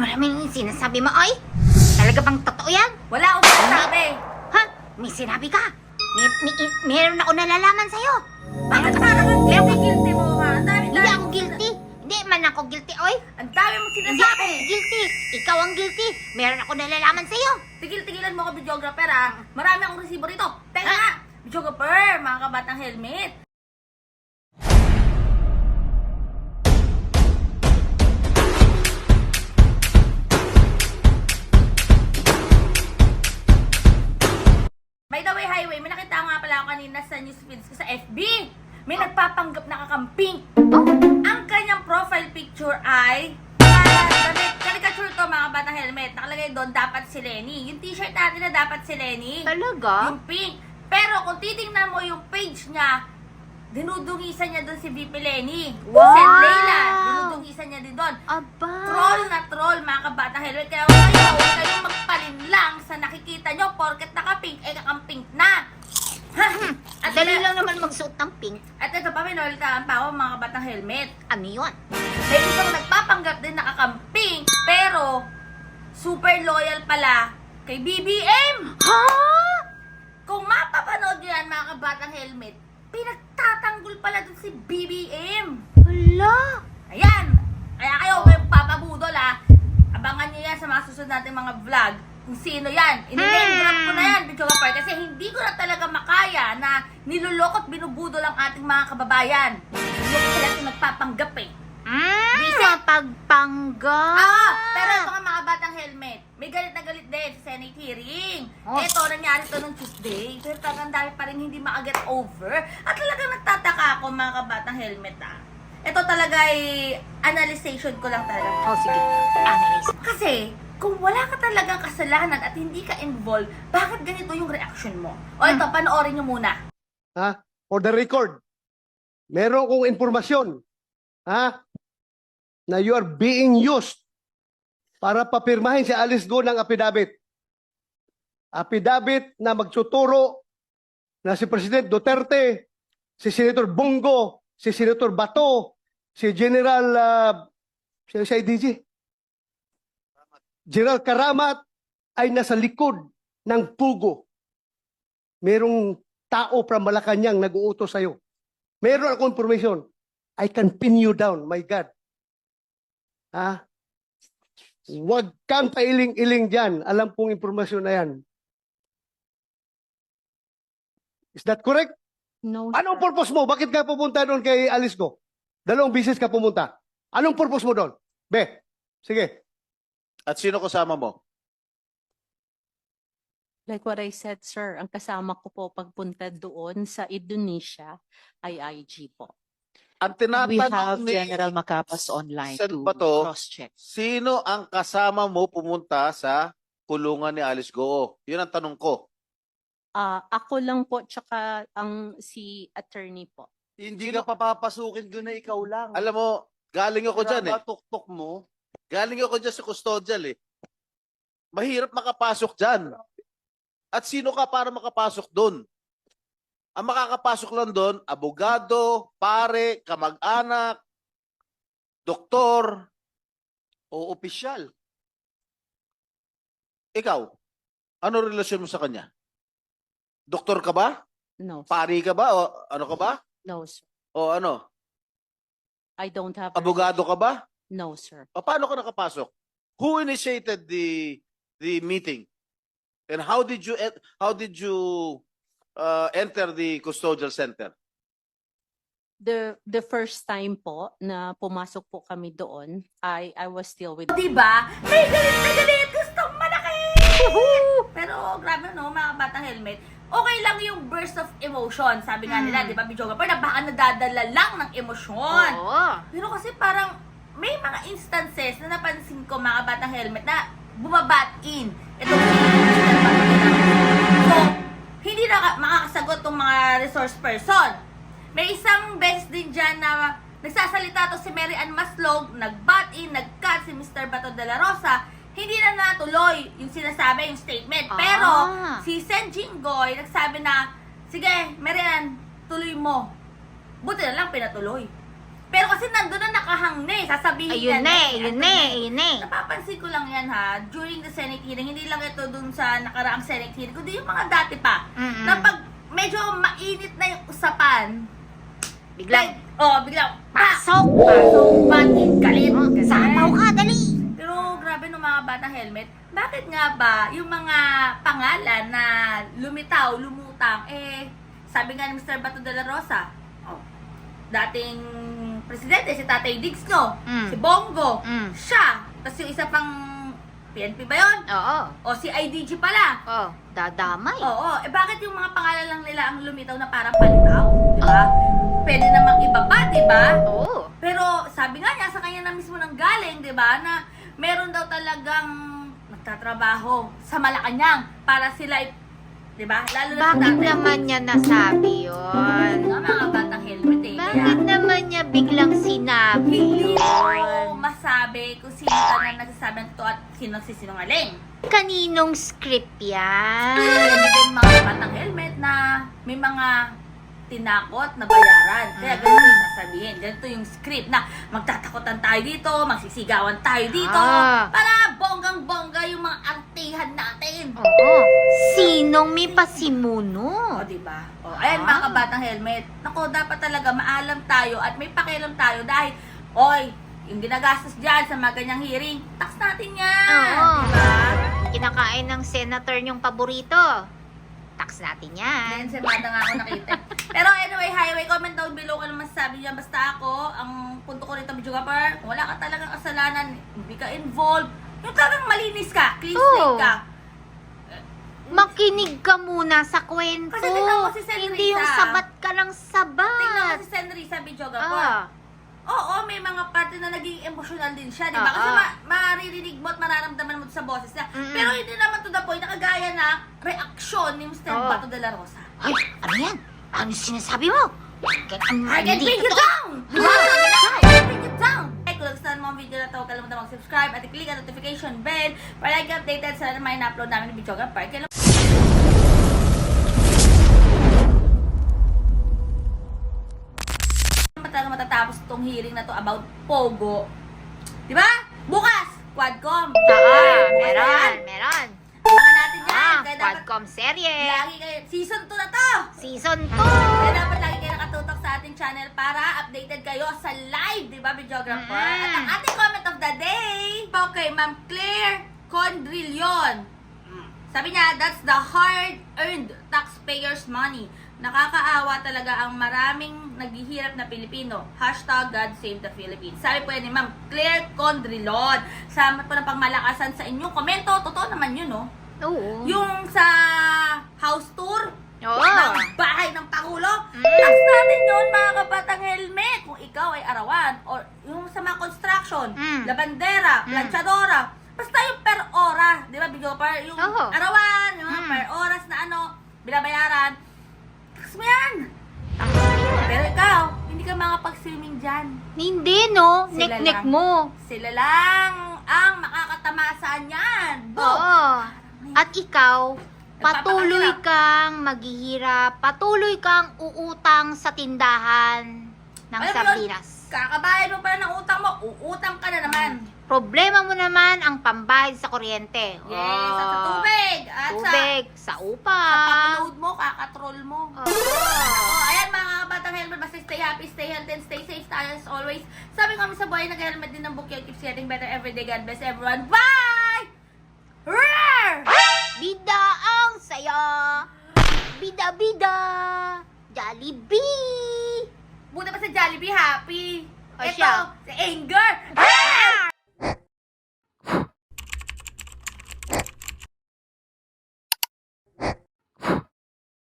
Maraming sinasabi mo, oy? Talaga bang totoo yan? Wala akong sinasabi. Ha? May sinabi ka? May, may, meron ako nalalaman sa'yo. Bakit parang ang guilty, guilty mo ha? Ang dami, Hindi ako guilty. Hindi man ako guilty, oy. Ang dami mong Hindi ako sinasabi. guilty. Ikaw ang guilty. Meron ako nalalaman sa'yo. Tigil-tigilan mo ko, videographer ha. Marami akong resibo rito. Teka videographer, mga kabatang helmet. By the way, highway, may nakita nga pala ako kanina sa news feeds ko sa FB. May nagpapanggap na kakamping. Ang kanyang profile picture ay damit, caricature to mga batang helmet. Nakalagay doon, dapat si Lenny. Yung t-shirt natin na dapat si Lenny. Talaga? Yung pink. Pero kung titingnan mo yung page niya, dinudungisan niya doon si VP Lenny. Wow! Si Leila, dinudungisan niya din doon. Aba. Troll na troll mga kabatang helmet. Kaya huwag kayo, huwag kayong magpalinlang sa nakikita nyo porket naka-pink, eh kakang-pink na. Ha? At, Dali lang naman magsuot ng pink. at ito pa, minolitaan pa ako mga kabatang helmet. Ano yun? May isang nagpapanggap din nakakamping, pero super loyal pala kay BBM. Ha? Kung mapapanood nyo yan, mga kabatang helmet, pinagtatanggol pala dun si BBM. Hala. Ayan! Kaya kayo, may papabudol ha. Abangan nyo yan sa mga susunod nating mga vlog. Kung sino yan. Ini-name drop ko na yan, video kapar. Kasi hindi ko na talaga makaya na nilulokot binubudol ang ating mga kababayan. Hindi ko sila nagpapanggap eh. Mm, mapagpanggap. Ah, pero mga batang helmet. May galit na galit din sa Senate hearing. Oh. Ito, nangyari to nung Tuesday. Pero talagang dami pa rin hindi makaget over. At talagang nagtataka ako mga kabatang helmet ah. Ito talaga ay analyzation ko lang talaga. Oh, sige. Analyze. Kasi, kung wala ka talagang kasalanan at hindi ka involved, bakit ganito yung reaction mo? O ito, panoorin nyo muna. ha? For the record, meron kong informasyon, ha? Na you are being used para papirmahin si Alice Go ng affidavit. Affidavit na magtuturo na si President Duterte, si Senator Bongo, si Senator Bato, si General uh, si, IDG, General Karamat ay nasa likod ng pugo. Merong tao from Malacanang nag-uutos sa'yo. Meron akong information. I can pin you down, my God. Ha? Huwag kang pailing-iling dyan. Alam pong informasyon na yan. Is that correct? No, Anong purpose mo? Bakit ka pupunta doon kay Alice Go? Dalawang bisis ka pumunta. Anong purpose mo doon? Be, sige. At sino kasama mo? like what I said, sir, ang kasama ko po pagpunta doon sa Indonesia ay IG po. Ang We have tinatanong ni General Macapas online Saan to ba to? cross-check. sino ang kasama mo pumunta sa kulungan ni Alice Goo? Yun ang tanong ko. Ah, ako lang po, tsaka ang si attorney po. Hindi ka papapasukin doon na ikaw lang. Alam mo, galing ako dyan eh. Tuktok mo. Galing ako dyan sa custodial eh. Mahirap makapasok dyan. At sino ka para makapasok doon? Ang makakapasok lang doon, abogado, pare, kamag-anak, doktor, O opisyal. ikaw. Ano relasyon mo sa kanya? Doktor ka ba? No, sir. Pari ka ba? O ano ka ba? no, sir. O ano? I don't have Abogado ka ba? No, sir. O paano ka nakapasok? Who initiated the the meeting? And how did you how did you uh, enter the custodial center? The the first time po na pumasok po kami doon, I I was still with Diba? May galit na galit! Gustong malaki! Pero grabe no, mga batang helmet. Okay lang yung burst of emotion. Sabi nga nila, di ba, videographer, na baka nadadala lang ng emosyon. Oo. Pero kasi parang may mga instances na napansin ko mga batang helmet na bumabat in. Ito So, hindi na ka- makakasagot tong mga resource person. May isang beses din dyan na nagsasalita to si Mary Ann Maslog, nag-bat in, nag-cut si Mr. Bato de la Rosa, hindi na natuloy yung sinasabi, yung statement. Pero, Ah. si Sen Jinggoy nagsabi na, sige, Mary Ann, tuloy mo. Buti na lang pinatuloy. Pero kasi nandun na nakahang na eh. Sasabihin Ayun niya na eh, ayun na eh, eh. ayun na eh. Napapansin ko lang yan ha, during the Senate hearing, hindi lang ito dun sa nakaraang Senate hearing, kundi yung mga dati pa, Mm-mm. na pag medyo mainit na yung usapan, Biglang, like, oh, biglang, pasok! pasok, bakit, galit, Oh. Sapaw ka, dali! Grabe nung mga batang helmet, bakit nga ba yung mga pangalan na lumitaw, lumutang, eh, sabi nga ni Mr. Bato de la Rosa, oh, dating presidente, si Tatay Diggs, no? Mm. Si Bongo, Mm. siya, tapos yung isa pang PNP ba yun? Oo. O si IDG pala. Oh, dadamay. Oo, eh bakit yung mga pangalan lang nila ang lumitaw na parang palitaw? Di ba? Pwede namang iba pa, di ba? Oo. Pero sabi nga niya, sa kanya na mismo nang galing, di ba, na meron daw talagang nagtatrabaho sa Malacanang para sila, di ba? Lalo na Bakit dati. naman niya nasabi yun? Nga mga batang helmet eh. Kaya, Bakit naman niya biglang sinabi hindi ko yun? masabi kung sino ka na nagsasabi ng totoo at sino nagsisinungaling. Kaninong script yan? Yan din mga batang helmet na may mga tinakot na bayaran. Kaya ganito yung sasabihin. Ganito yung script na magtatakotan tayo dito, magsisigawan tayo dito, Ah. para bonggang-bongga yung mga artihan natin. Oo. Sinong may pasimuno? O, diba? O, ayan Ah. mga kabatang helmet. Nako, dapat talaga maalam tayo at may pakialam tayo dahil, oy, yung ginagastos dyan sa mga ganyang hearing, tax natin yan. Oo. Diba? Kinakain ng senator niyong paborito. Tax natin yan. Then, si Mada nga ako nakita. Pero anyway, highway, comment down below kung ano masasabi niya. Basta ako, ang punto ko rito, Bidyo Gapar, wala ka talagang kasalanan, hindi ka involved, yung talagang malinis ka, clean Oo. slate ka. Makinig ka muna sa kwento. Kasi tingnan mo si Sen Hindi yung sabat ka ng sabat. Tingnan mo si Senrisa Bidyo Gapar. Ah. Oo, may mga parte na naging emotional din siya, di ba? Oo. Kasi ma- maririnig mo at mararamdaman mo sa boses niya. Mm-mm. Pero hindi naman to the point na reaksyon ni Mr. Oo. Bato de la Rosa. Ay, ano yan? Ano yung sinasabi mo? I can bring you down! I can bring you down! Ay, kung nagustuhan mo ang video na to, huwag kalimutan mag-subscribe at i-click ang notification bell para lagi updated sa mga na-upload namin ni Bichoga Park. Kaya Ano ba talaga matatapos itong hearing na to about Pogo? Di ba? Bukas! Quadcom! Oo, Bukas meron, yan. meron. Dapat Quadcom serye. lagi kayo, season 2 na to! Season Kaya 2. dapat lagi kayo nakatutok sa ating channel para updated kayo sa live, di ba, videographer? Mm. At ang ating comment of the day, okay, Ma'am Claire Condrillion. Sabi niya, that's the hard-earned taxpayers' money. Nakakaawa talaga ang maraming naghihirap na Pilipino. Hashtag God Save the Philippines. Sabi po yan ni Ma'am Claire Condrillion. Salamat po ng pangmalakasan sa inyong komento. Totoo naman yun, no? Oo. Yung sa house tour, Oo. ng bahay ng Pangulo. Mm. Tax natin yun, mga kapatang helmet. Kung ikaw ay arawan, or yung sa mga construction, Mm. labandera, Mm. planchadora, basta yung per ora, di ba, Bigo Per? Yung Oo. arawan, yung mga Mm. per oras na ano, binabayaran, tax mo yan. Tax yan. Pero ikaw, hindi ka makapag-swimming dyan. Hindi, no? Sila Nek-nek lang. mo. Sila lang ang makakatamasaan yan. Bo! Oo. At ikaw, patuloy kang maghihirap, patuloy kang uutang sa tindahan ng Alam mo yun, sardinas. Kakabayad mo pa ng utang mo, uutang ka na naman. Problema mo naman ang pambayad sa kuryente. Yes, at sa Oh, tubig. At Tubig, sa sa upa. pag-load mo, kakatrol mo. Oo. Oh, ayan mga kabatang helmet, basta stay happy, stay healthy, and stay safe tayo as always. Sabi kami sa buhay, nag-helmet din ng bukyo, keeps getting better every day. God bless everyone. Bye! Roar! Bida ang saya. Bida, bida. Jollibee. Buti pa sa Jollibee, happy. O Ito, siya. si Anger. Ah!